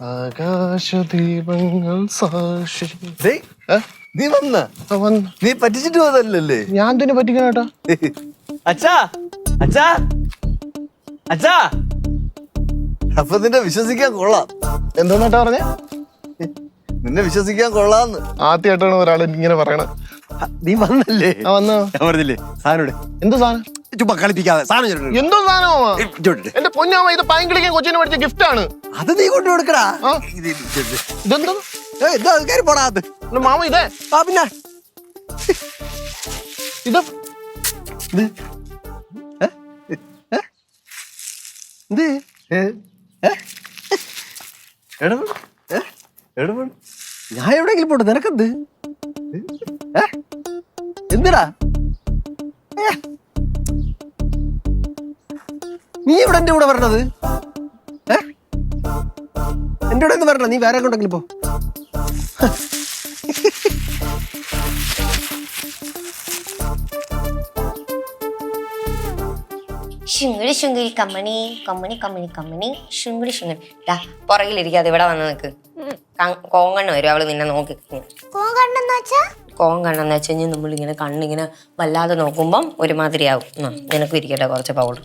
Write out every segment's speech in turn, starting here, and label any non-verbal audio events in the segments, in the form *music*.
ആകാശദീപങ്ങൾ സാക്ഷി. ഡേയ്, ഏ? നീ വന്ന. ആ, വന്ന്. നീ പറ്റിച്ചിട്ട് പോയതല്ലേ ഞാൻ തന്നെ പറ്റിക്കണേട്ടാ അച്ഛാ അച്ഛാ അച്ഛാ. അപ്പൊ നിന്നെ വിശ്വസിക്കാൻ കൊള്ളാം. എന്തോന്നേട്ടാ പറഞ്ഞേ? നിന്നെ വിശ്വസിക്കാൻ കൊള്ളാന്ന്. ആദ്യമായിട്ടാണ് ഒരാൾ ഇങ്ങനെ പറയണേ ആ, നീ വന്നല്ലേ? ആ വന്ന. ഞാൻ പറഞ്ഞില്ലേ സാധനം എന്ത് സാധനം? ചുമ്മാ കളിപ്പിക്കാതെ സാധനം ഞാൻ എന്തോ. എന്റെ പൊന്നാമ ഇത് പൈങ്കിളിക്കാൻ കൊച്ചിന് മേടിച്ച ഗിഫ്റ്റ് ആണ് അത് നീ കൊണ്ടു കൊടുക്കടാ ആ. ഇത് ഇത് ഇത്. ഇതെന്തോ ഏയ്, ഇതാ, കയറി പോടാ അത് എന്റെ മാമ ഇതേ ആ പിന്നെ ഇത് ഇത് ഏ? ഏ? ഇത് ഏ? ഏ? എടപെട്. ഏ? എടപെട്. ഞാൻ എവിടെയെങ്കിലും പോട്ടെ നിനക്കെന്ത് ഏ? എന്തിനാ ഏ? നീ ഇവിടെ എന്റെ കൂടെ വരണത്? ഏ? എന്റെ കൂടെ ഒന്ന് വരണ? നീ വേറെ കൊണ്ടെങ്കിലും പോ. ശുങ്കിടി ശുങ്കിടി കമ്മണി കമ്മണി കമ്മണി കമ്മണി ശുങ്കിടി ശുങ്കിടി ഡാ പുറകിലിരിക്കാതെ ഇവിടെ വന്ന് നിൽക്ക് കോങ്കണ്ണ് വരും അവൾ നിന്നെ നോക്കി കോങ്കണ്ണെന്ന് വെച്ചാ? കോങ്കണ്ണെന്ന് വെച്ച് കഴിഞ്ഞാൽ നമ്മളിങ്ങനെ കണ്ണിങ്ങനെ വല്ലാതെ നോക്കുമ്പം ഒരുമാതിരിയാവും. ആവും നിനക്കും ഇരിക്കട്ടെ കുറച്ച് പൗഡർ.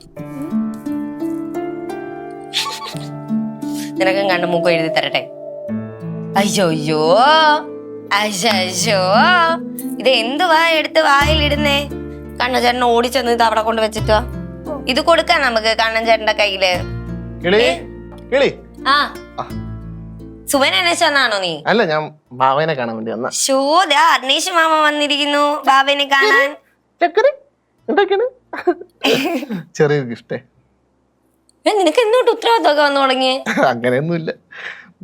നിനക്കും കണ്ണ് മൂക്ക് എഴുതി തരട്ടെ. അയ്യോയ്യോ അയ്യോ. ഇത് എന്തുവാ എടുത്ത് വായിലിടുന്നേ? കണ്ണൻ ചേട്ടൻ ഓടിച്ചെന്ന് ഇത് അവിടെ കൊണ്ട് വെച്ചിട്ടോ ഇത് കൊടുക്കാം നമുക്ക് കണ്ണൻ ചേട്ടന്റെ കയ്യിൽ ആ. സുമൻ അന്വേഷിച്ചാണോ നീ? അല്ല ഞാൻ ബാബനെ കാണാൻ വേണ്ടി വന്ന. ശോദ അർണേഷ് മാമ വന്നിരിക്കുന്നു ബാബനെ കാണാൻ. ചെറിയൊരു ഏ, നിനക്ക് എന്നോട്ട് ഉത്തരവാദിത്തമൊക്കെ വന്നു തുടങ്ങി *laughs* അങ്ങനെയൊന്നുമില്ല.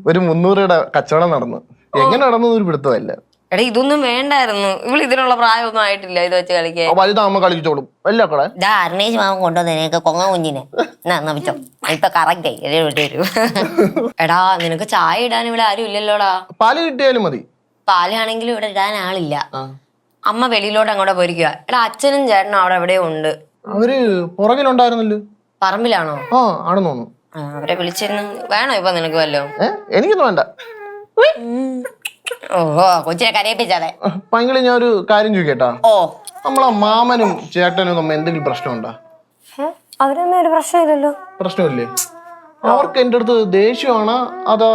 ഒരു മുന്നൂറ് രൂപയുടെ കച്ചവടം നടന്നു. എങ്ങനെ നടന്നു ഒരു പിടുത്തമല്ല എടാ ഇതൊന്നും വേണ്ടായിരുന്നു. ഇവൾ ഇതിനുള്ള പ്രായമൊന്നും ആയിട്ടില്ല ഇത് വെച്ച് കളിക്കാൻ. വലുതാകുമ്പോ കളിച്ചോളും. കട മാമൻ കൊണ്ടുവന്നേക്ക് കൊങ്ങ കുഞ്ഞിനെ. നമിച്ചോ ഇപ്പൊ കറക്റ്റ് *laughs* എടാ നിനക്ക് ചായ ഇടാൻ ഇവിടെ ആരും ഇല്ലല്ലോടാ. പാൽ കിട്ടിയാലും മതി. പാലാണെങ്കിലും ഇവിടെ ഇടാൻ ആളില്ല. അമ്മ വെളിയിലോട്ട് അങ്ങോട്ട് പോയിരിക്കുക എടാ അച്ഛനും ചേട്ടനും അവിടെ എവിടെയോ ഉണ്ട്. അവർ പുറകിലുണ്ടായിരുന്നല്ലോ. പറമ്പിലാണോ? ആ ആണെന്ന് തോന്നുന്നു. ആ, അവരെ വിളിച്ചിരുന്നു വേണോ ഇപ്പൊ നിനക്ക് വല്ലോ ഏ എനിക്കൊന്നും വേണ്ട. ഓഹോ കൊച്ചിനെ കരയിപ്പിച്ചാതെ. പങ്കിളി ഞാൻ ഒരു കാര്യം ചോദിക്കട്ടാ? ഓ. നമ്മളെ മാമനും ചേട്ടനും തമ്മിൽ എന്തെങ്കിലും പ്രശ്നമുണ്ടോ? അവരൊന്നും ഒരു പ്രശ്നമില്ലല്ലോ. പ്രശ്നമില്ലേ? അവർക്ക് എന്റെ അടുത്ത് ദേഷ്യമാണോ അതോ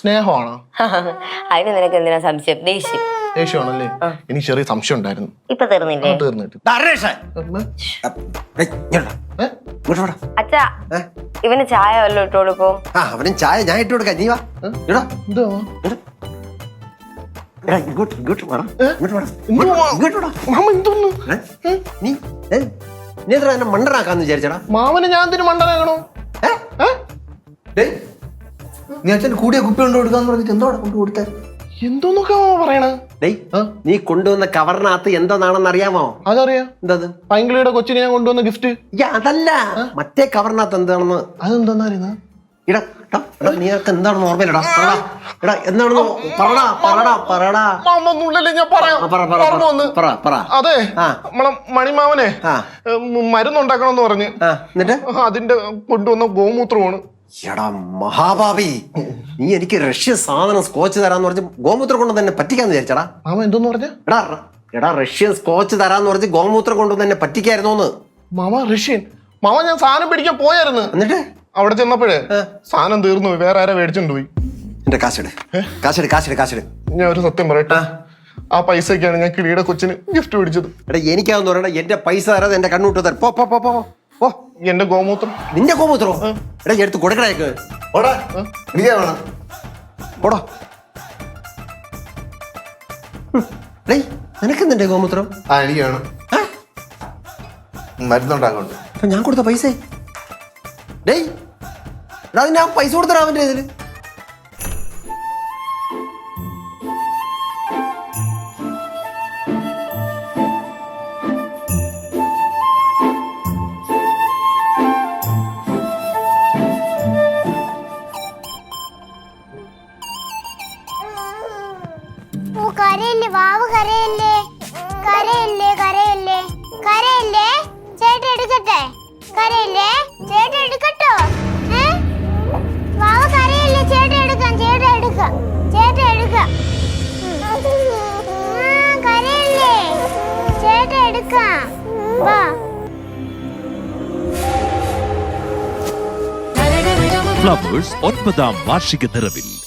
സ്നേഹമാണോ? *laughs* അതിന് നിനക്ക് എന്തിനാ സംശയം? ദേഷ്യം. ദേഷ്യമാണല്ലേ? എനിക്ക് ചെറിയ സംശയം ഉണ്ടായിരുന്നു. ഇപ്പൊ തീർന്നില്ലേ? തീർന്നിട്ട്. ഏ? അച്ഛാ? ഇവന് ചായ വല്ലതും ഇട്ട് കൊടുക്കും ആ അവനും ചായ ഞാൻ ഇട്ട് കൊടുക്കാം. നീ വാ. ഇടാ എന്തുവാ? എടാ. ഇങ്ങോട്ട് ഇങ്ങോട്ട് വാടാ. ഇങ്ങോട്ട്? നീ? നീ എന്താ എന്നെ മണ്ടനാക്കാന്ന് വിചാരിച്ചടാ? മാമന് ഞാൻ എന്തിനു മണ്ടനാകണോ? നീ അച്ഛൻ കൂടിയ കുപ്പി കൊണ്ട് കൊടുക്കാന്ന് പറഞ്ഞിട്ട് എന്തോടെ കൊണ്ട് കൊടുത്തേ? എന്തോന്നൊക്കെ ഡേയ് ആ? നീ കൊണ്ടുവന്ന കവറിനകത്ത് എന്താണെന്ന് അറിയാമോ? അതറിയാ. എന്തത്? പൈങ്കിളിയുടെ കൊച്ചിനെ ഞാൻ കൊണ്ടുവന്ന ഗിഫ്റ്റ് അതല്ല. മറ്റേ കവറിനകത്ത് എന്താണെന്ന്? അതെന്താന്നറിയുന്ന ഇടാ എടാ, നീ എന്താണെന്ന് ഓർമ്മയില്ലടാ. പറടാ എടാ എന്താണെന്ന് പറടാ പറടാ പറടാ. മാമ ഞാൻ പറയാം ആ, പറ പറ ഓർമ്മ വന്ന്. പറ, പറ. പറ അതെ ആ. നമ്മളെ മണിമാമനെ ആ. മരുന്നുണ്ടാക്കണമെന്ന് പറഞ്ഞ്. ആ എന്നിട്ട്? അതിന്റെ കൊണ്ടുവന്ന ഗോമൂത്രമാണ്. എടാ മഹാഭാവി. നീ എനിക്ക് റഷ്യ സാധനം സ്കോച്ച് തരാന്ന് പറഞ്ഞ് ഗോമൂത്രം കൊണ്ട് തന്നെ പറ്റിക്കാന്ന് വിചാരിച്ചടാ. മാമ എന്തോന്ന് പറഞ്ഞു? എടാ റ- എടാ റഷ്യൻ സ്കോച്ച് തരാന്ന് പറഞ്ഞ് ഗോമൂത്രം കൊണ്ട് തന്നെ പറ്റിക്കായിരുന്നോന്ന്. Mama Russian. മാമ ഞാൻ സാധനം പിടിക്കാൻ പോയായിരുന്നു. എന്നിട്ട്? അവിടെ ചെന്നപ്പോഴേ സാധനം തീർന്നു പോയി വേറെ ആരെ മേടിച്ചോണ്ട് പോയി. എന്റെ കാശെട്. കാശെട് കാശെട് കാശെട്. ഞാൻ ഒരു സത്യം പറയട്ടെ. ആ. പൈസക്കാണ് ഞാൻ കിളിയുടെ കൊച്ചിന് ഗിഫ്റ്റ് മേടിച്ചത്. എടാ എനിക്കാന്ന് പറയണ എന്റെ പൈസ തരാതെ എന്റെ കണ്ണൂട്ട് തരാം. പോ പോ പോ പോ. പോ എന്റെ ഗോമൂത്രം. നിന്റെ ഗോമൂത്രോ? എടാ എടുത്ത് കൊടുക്കണേക്ക് ഓടാ. എനിക്ക് വേണം പോടോ ഡേയ് നിനക്കെന്തിന്റെ ഗോമൂത്രം? ആ എനിക്ക് വേണം. ഏ? മരുന്നുണ്ടാക്കുന്നുണ്ട് അപ്പൊ ഞാൻ കൊടുത്ത പൈസ? ഡേയ് എടാ അത് ഞാൻ പൈസ കൊടുത്തരാ അവന്റെ ഇതിൽ എടുക്കട്ടെ? എടുക്കട്ടോ? എടുക്കാം എടുക്കാം. എടുക്കാം. എടുക്കാം. വാ. ഫ്ലവേഴ്സ് ഒൻപതാം വാർഷിക നിറവിൽ.